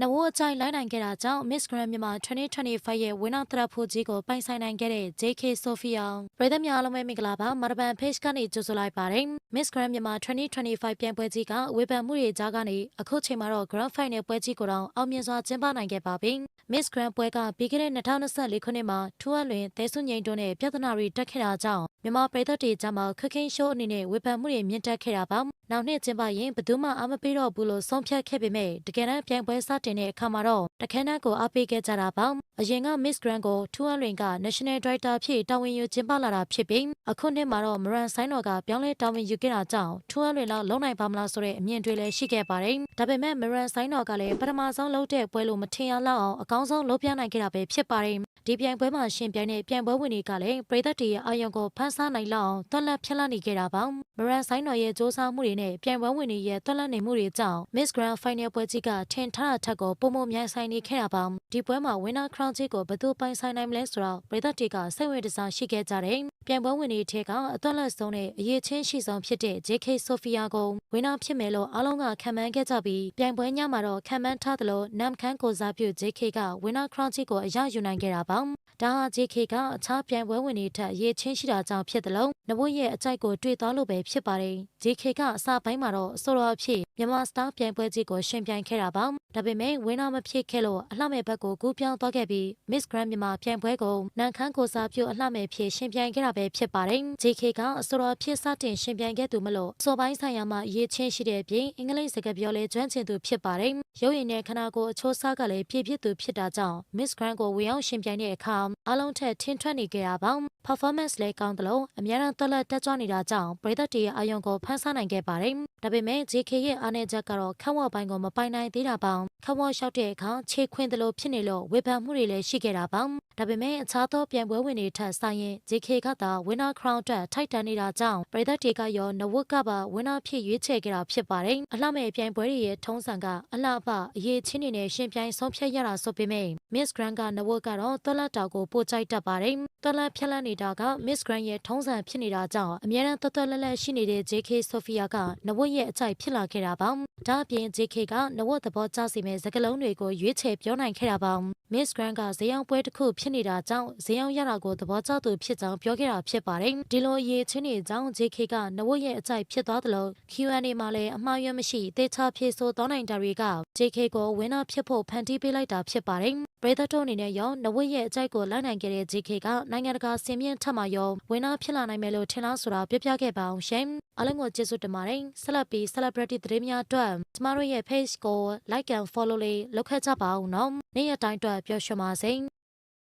နဝအကြိုက်လိုက်နိုင်ခဲ့တာကြောင့် Miss Grand မြန်မာ2025ရဲ့ဝင်းနာတရဖို့ကြီးကိုပိုင်ဆိုင်နိုင်ခဲ့တဲ့ JK Sophia ပြည်သက်များအားလုံးပဲမင်္ဂလာပါမရဘန် page ကနေကြိုဆိုလိုက်ပါတယ် Miss Grand မြန်မာ2025ပြိုင်ပွဲကြီးကဝေဖန်မှုတွေကြားကနေအခုချိန်မှာတော့ Grand Final ပွဲကြီးကိုတော့အောင်မြင်စွာကျင်းပနိုင်ခဲ့ပါပြီ Miss Grand ပွဲကပြီးခဲ့တဲ့2024ခုနှစ်မှာထူးအလွင်သဲဆွညိန်တို့နဲ့ပြဿနာတွေတက်ခဲ့တာကြောင့် မြန်မာပြည်သက်တွေကြားမှာခက်ခင်ရှိုးအနေနဲ့ဝေဖန်မှုတွေမြင့်တက်ခဲ့တာပါနောက်နှစ်ကျင်းပရင်ဘယ်သူမှအားမပေးတော့ဘူးလို့ဆုံးဖြတ်ခဲ့ပေမဲ့တကယ်တမ်းပြိုင်ပွဲစတင်တဲ့အခါမှာတော့တခန်းတန်းကိုအားပေးခဲ့ကြတာပါအရင်က Miss Grand ကိုထူးအလွင်က National Director ဖြစ်တာဝန်ယူကျင်းပလာတာဖြစ်ပြီးအခုနှစ်မှာတော့ Maran ဆိုင်တော်ကပြောင်းလဲတာဝန်ယူခဲ့တာကြောင့်ထူးအလွင်လောက်လုံနိုင်ပါမလားဆိုတဲ့အမြင်တွေလည်းရှိခဲ့ပါတယ်ဒါပေမဲ့ Maran ဆိုင်တော်ကလည်းပထမဆုံးလုပ်တဲ့ပွဲလို့မထင်ရလောက်အောင်အကောင်းဆုံးလုပ်ပြနိုင်ခဲ့တာပဲဖြစ်ပါတယ်ဒီပြိုင်ပွဲမှာရှင်ပြိုင်တဲ့ပြိုင်ပွဲဝင်တွေကလည်းပြည်သက်တွေရဲ့အာရုံကိုဖန်ဆားနိုင်လောက်အောင်တွက်လက်ဖြတ်လက်နေခဲ့တာပါမရန်ဆိုင်တော်ရဲ့စ조사မှုတွေနဲ့ပြိုင်ပွဲဝင်တွေရဲ့တွက်လက်နေမှုတွေကြောင့် Miss Grand Final ပွဲကြီးကထင်ထားတာထက်ကိုပုံမမြိုင်ဆိုင်နေခဲ့တာပါဒီပွဲမှာ Winner Crown ကြီးကိုဘယ်သူပိုင်ဆိုင်နိုင်မလဲဆိုတော့ပြည်သက်တွေကစိတ်ဝင်စားရှိခဲ့ကြတယ်ပြိုင်ပွဲဝင်တွေထဲကအသွက်လက်ဆုံးနဲ့အရေးချင်းရှိဆုံးဖြစ်တဲ့ JK Sophia ကိုဝင်းနာဖြစ်မယ်လို့အားလုံးကခံမှန်းခဲ့ကြပြီးပြိုင်ပွဲညမှာတော့ခံမှန်းထားသလိုနမ်ခန်းကိုစားပြု JK ကဝင်းနာ crown ကြီးကိုအရယူနိုင်ခဲ့တာပါဒါဟာ JK ကအခြားပြိုင်ပွဲဝင်တွေထက်အရေးချင်းရှိတာကြောင့်ဖြစ်တယ်လို့နဘွရဲ့အကြိုက်ကိုတွေ့သွားလို့ပဲဖြစ်ပါတယ် JK ကအစပိုင်းမှာတော့အစောတော်အဖြစ်မြန်မာစတာပြိုင်ပွဲကြီးကိုရှင်ပြိုင်ခဲ့တာပါဒါပေမဲ့ဝင်းနာမဖြစ်ခဲ့လို့အလှမဲ့ဘက်ကိုကူးပြောင်းသွားခဲ့ပြီး Miss Grand မြန်မာပြိုင်ပွဲကိုနန်ခန်းကိုစားပြုအလှမဲ့ဖြစ်ရှင်ပြိုင်ခဲ့တာပဲဖြစ်ပါတယ် JK ကအစောတော်ဖြစ်စတင်ရှင်ပြိုင်ခဲ့သူမလို့စောပိုင်းဆိုင်ရာမှာအရေးချင်းရှိတဲ့အပြင်အင်္ဂလိပ်စကားပြောလဲကျွမ်းကျင်သူဖြစ်ပါတယ်ရုပ်ရည်နဲ့ခန္ဓာကိုယ်အချိုးအစားကလည်းပြည့်ပြည့်သူဖြစ်တာကြောင့် Miss Grand ကိုဝင်ရောက်ရှင်ပြိုင်တဲ့အခါအလုံးထက်ထင်ထွက်နေကြတာပါ performance လည်းကောင်းတယ်လို့အများအားတက်လက်တက်ကြွနေတာကြောင့်ပရိသတ်တွေရဲ့အာရုံကိုဖန်ဆားနိုင်ခဲ့ပါတယ်ဒါပေမဲ့ JK ရဲ့အားနည်းချက်ကတော့ခက်ဝက်ပိုင်းကိုမပိုင်နိုင်သေးတာပေါင်းခက်ဝက်လျှောက်တဲ့အခါခြေခွင်တယ်လို့ဖြစ်နေလို့ဝေဖန်မှုတွေလည်းရှိခဲ့တာပါဒါပေမဲ့အခြားသောပြိုင်ပွဲဝင်တွေထက်ဆိုင်ရင် JK ကသာ winner crown အတွက်ထိုက်တန်နေတာကြောင့်ပရိသတ်တွေကရောနဝတ်ကပါ winner ဖြစ်ရွေးချယ်ခဲ့တာဖြစ်ပါတယ်အလှမဲ့ပြိုင်ပွဲတွေရဲ့ထုံးစံကအလှပအရေးချင်းနေနဲ့ရှင်ပြိုင်ဆုံးဖြတ်ရတာဆိုပေမဲ့ Miss Grand ကနဝတ်ကတော့တွက်လက်တောက်ကိုပို့ကြိုက်တတ်ပါတယ် တွက်လက်ဖြက်လက်နေတာက Miss Grand ရဲ့ထုံးစံဖြစ်နေတာကြောင့်အများအားတွက်တွက်လက်လက်ရှိနေတဲ့ JK Sophia ကနဝတ်ရဲ့အကြိုက်ဖြစ်လာခဲ့တာပါဒါအပြင် JK ကနဝတ်သဘောကျစေမဲ့စကားလုံးတွေကိုရွေးချယ်ပြောနိုင်ခဲ့တာပါ Miss Grand ကဈေးရောက်ပွဲတစ်ခုဖြစ်နေတာကြောင့်ဈေးရောက်ရတာကိုသဘောကျသူဖြစ်ကြောင်းပြောခဲ့တာဖြစ်ပါတယ်ဒီလိုအရေးချင်းတွေကြောင့် JK ကနဝတ်ရဲ့အကြိုက်ဖြစ်သွားသလို Q&A မှာလည်းအမှားယွင်းမရှိသေချာဖြေဆိုသွားနိုင်တာတွေက JK ကိုဝင်းနာဖြစ်ဖို့ဖန်တီးပေးလိုက်တာဖြစ်ပါတယ်ပရိသတ်တို့အနေနဲ့ရောနဝတ်ရဲ့အကြိုက်ကိုလိုက်နိုင်ခဲ့တဲ့ JK ကနိုင်ငံတကာစင်မြင့်ထက်မှရောဝင်းနာဖြစ်လာနိုင်မယ်လို့ထင်လားဆိုတာပြပြခဲ့ပါအောင်ရှင်အားလုံးကိုကျေးဇူးတင်ပါတယ်ဆက်လက်ပြီး celebrity သတင်းများအတွက်ကျမတို့ရဲ့ page ကို like and follow လေးလုပ်ခဲ့ကြပါဦးနော်နေ့ရက်တိုင်းအတွက်ပျော်ရွှင်ပါစေ